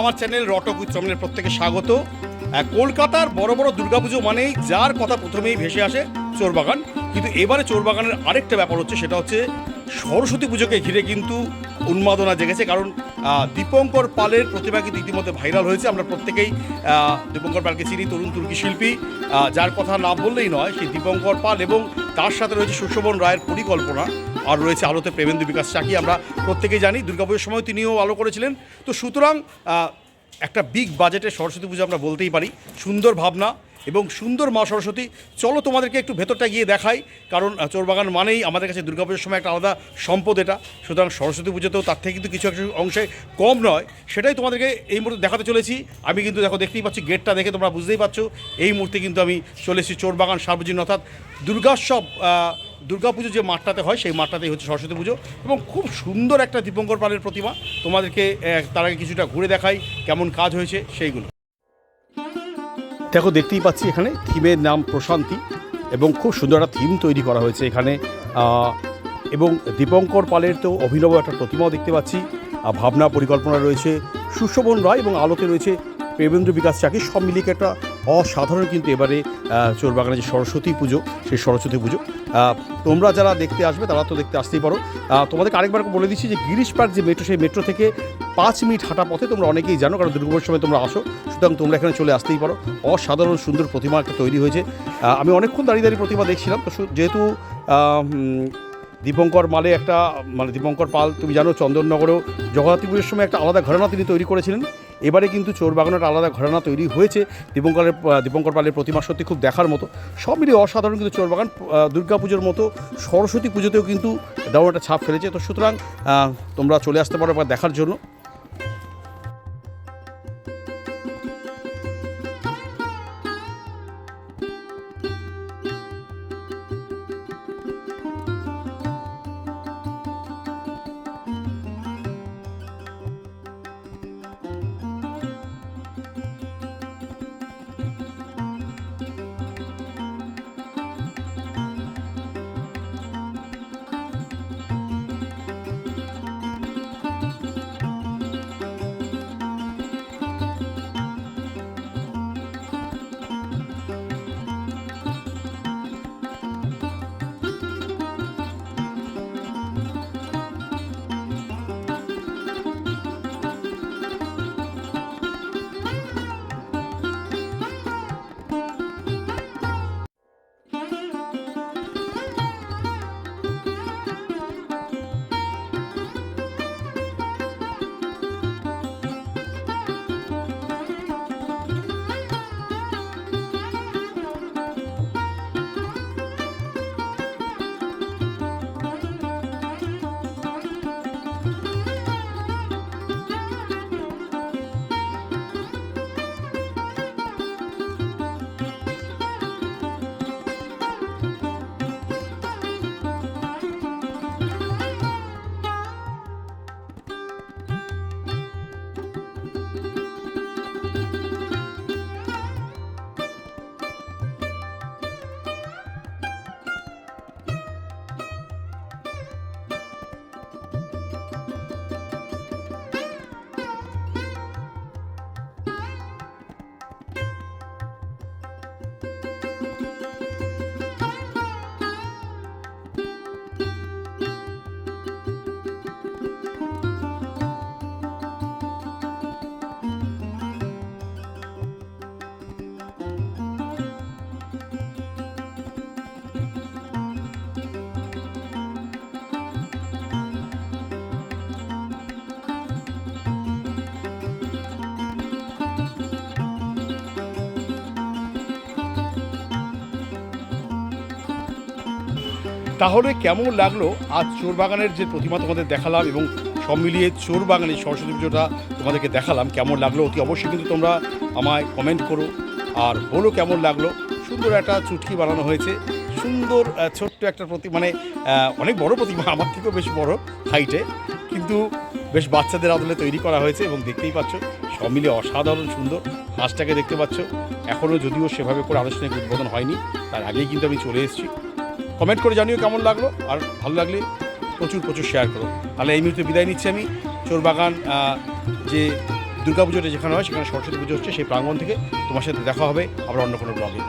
আমার channel রটক with চমনের প্রত্যেকে স্বাগত। কলকাতার বড় বড় দুর্গাপুজো মানেই যার কথা প্রথমেই ভেসে আসে চোরবাগান। কিন্তু এবারে চোরবাগানের আরেকটা ব্যাপার হচ্ছে, সেটা হচ্ছে সরস্বতী পুজোকে ঘিরে কিন্তু উন্মাদনা জেগেছে। কারণ দীপঙ্কর পালের প্রতিভা কিন্তু ইতিমধ্যে ভাইরাল হয়েছে। আমরা প্রত্যেকেই দীপঙ্কর পালকে চিনি, তরুণ তুর্কি শিল্পী। যার কথা না বললেই নয়, সেই দীপঙ্কর পাল এবং তার সাথে রয়েছে সুশোভন রায়ের পরিকল্পনা। আর রয়েছে আলোতে প্রেমেন্দু বিকাশ চাকি। আমরা প্রত্যেকেই জানি, দুর্গাপুজোর সময় তিনিও আলো করেছিলেন। তো সুতরাং একটা বিগ বাজেটে সরস্বতী পুজো আমরা বলতেই পারি, সুন্দর ভাবনা এবং সুন্দর মা সরস্বতী। চলো তোমাদেরকে একটু ভেতরটা গিয়ে দেখাই, কারণ চোরবাগান মানেই আমাদের কাছে দুর্গাপুজোর সময় একটা আলাদা সম্পদ এটা। সুতরাং সরস্বতী পুজোতেও তার থেকে কিন্তু কিছু একটা অংশে কম নয়। সেটাই তোমাদেরকে এই মুহূর্তে দেখাতে চলেছি। আমি কিন্তু দেখো দেখতেই পাচ্ছি গেটটা দেখে তোমরা বুঝতেই পারছ। এই মুহূর্তে কিন্তু আমি চলে এসেছি চোরবাগান সার্বজনীন, অর্থাৎ দুর্গাসব দুর্গাপুজো যে মাঠটাতে হয়, সেই মাঠটাতেই হচ্ছে সরস্বতী পুজো এবং খুব সুন্দর একটা দীপঙ্কর পালের প্রতিমা। তোমাদেরকে তার আগে কিছুটা ঘুরে দেখাই কেমন কাজ হয়েছে সেইগুলো। দেখো, দেখতেই পাচ্ছি এখানে থিমের নাম প্রশান্তি এবং খুব সুন্দর একটা থিম তৈরি করা হয়েছে এখানে। এবং দীপঙ্কর পালের তো অভিনব একটা প্রতিমাও দেখতে পাচ্ছি। ভাবনা পরিকল্পনা রয়েছে। সুশোভন রায় এবং আলোতে রয়েছে প্রেমেন্দ্র বিকাশ চাকি। সব মিলিয়ে একটা অসাধারণ কিন্তু এবারে চোরবাগানে যে সরস্বতী পুজো সেই সরস্বতী পুজো। তোমরা যারা দেখতে আসবে তারা তো দেখতে আসতেই পারো। আহ, তোমাদেরকে আরেকবার বলে দিচ্ছি যে গিরিশ পার্ক যে মেট্রো সেই মেট্রো থেকে পাঁচ মিনিট হাঁটা পথে তোমরা অনেকেই জানো কারণ দুর্গাপুজোর সময় তোমরা আসো। সুতরাং তোমরা এখানে চলে আসতেই পারো। অসাধারণ সুন্দর প্রতিমা একটা তৈরি হয়েছে। আমি অনেকক্ষণ দাঁড়িয়ে দাঁড়িয়ে প্রতিমা দেখছিলাম। তো যেহেতু দীপঙ্কর মালে একটা মানে দীপঙ্কর পাল তুমি জানো চন্দননগরেও জগদ্ধাত্রী পুজোর সময় একটা আলাদা ঘরানা তিনি তৈরি করেছিলেন। এবারে কিন্তু চোর বাগানের আলাদা ঘটনা তৈরি হয়েছে। দীপঙ্করের দীপঙ্কর পালের প্রতিমা সত্যি খুব দেখার মতো। সব মিলিয়ে অসাধারণ কিন্তু চোরবাগান দুর্গা দুর্গাপুজোর মতো সরস্বতী পুজোতেও কিন্তু দারুণ একটা ছাপ ফেলেছে। তো সুতরাং তোমরা চলে আসতে পারো বা দেখার জন্য। তাহলে কেমন লাগল আজ চোর বাগানের যে প্রতিমা তোমাদের দেখালাম এবং সব মিলিয়ে চোরবাগানের সরস্বতী পুজোটা তোমাদেরকে দেখালাম, কেমন লাগল অতি অবশ্যই কিন্তু তোমরা আমায় কমেন্ট করো। আর বলো কেমন লাগল? সুন্দর একটা চুটকি বানানো হয়েছে, সুন্দর ছোট্ট একটা প্রতি মানে অনেক বড় প্রতিমা, আমার থেকেও বেশ বড় হাইটে কিন্তু বেশ বাচ্চাদের আদলে তৈরি করা হয়েছে এবং দেখতেই পাচ্ছ, সব মিলিয়ে অসাধারণ সুন্দর হাঁসটাকে দেখতে পাচ্ছ। এখনও যদিও সেভাবে করে আনুষ্ঠানিক উদ্বোধন হয়নি, তার আগেই কিন্তু আমি চলে এসেছি। কমেন্ট করে জানিও কেমন লাগল। আর ভালো লাগলে প্রচুর প্রচুর শেয়ার করো। তাহলে এই মুহূর্তে বিদায় নিচ্ছি আমি। চোরবাগান যে দুর্গাপুজোটা যেখানে হয়, সেখানে সরস্বতী পুজো হচ্ছে সেই প্রাঙ্গণ থেকে তোমার সাথে দেখা হবে আবার অন্য কোনো ব্লগে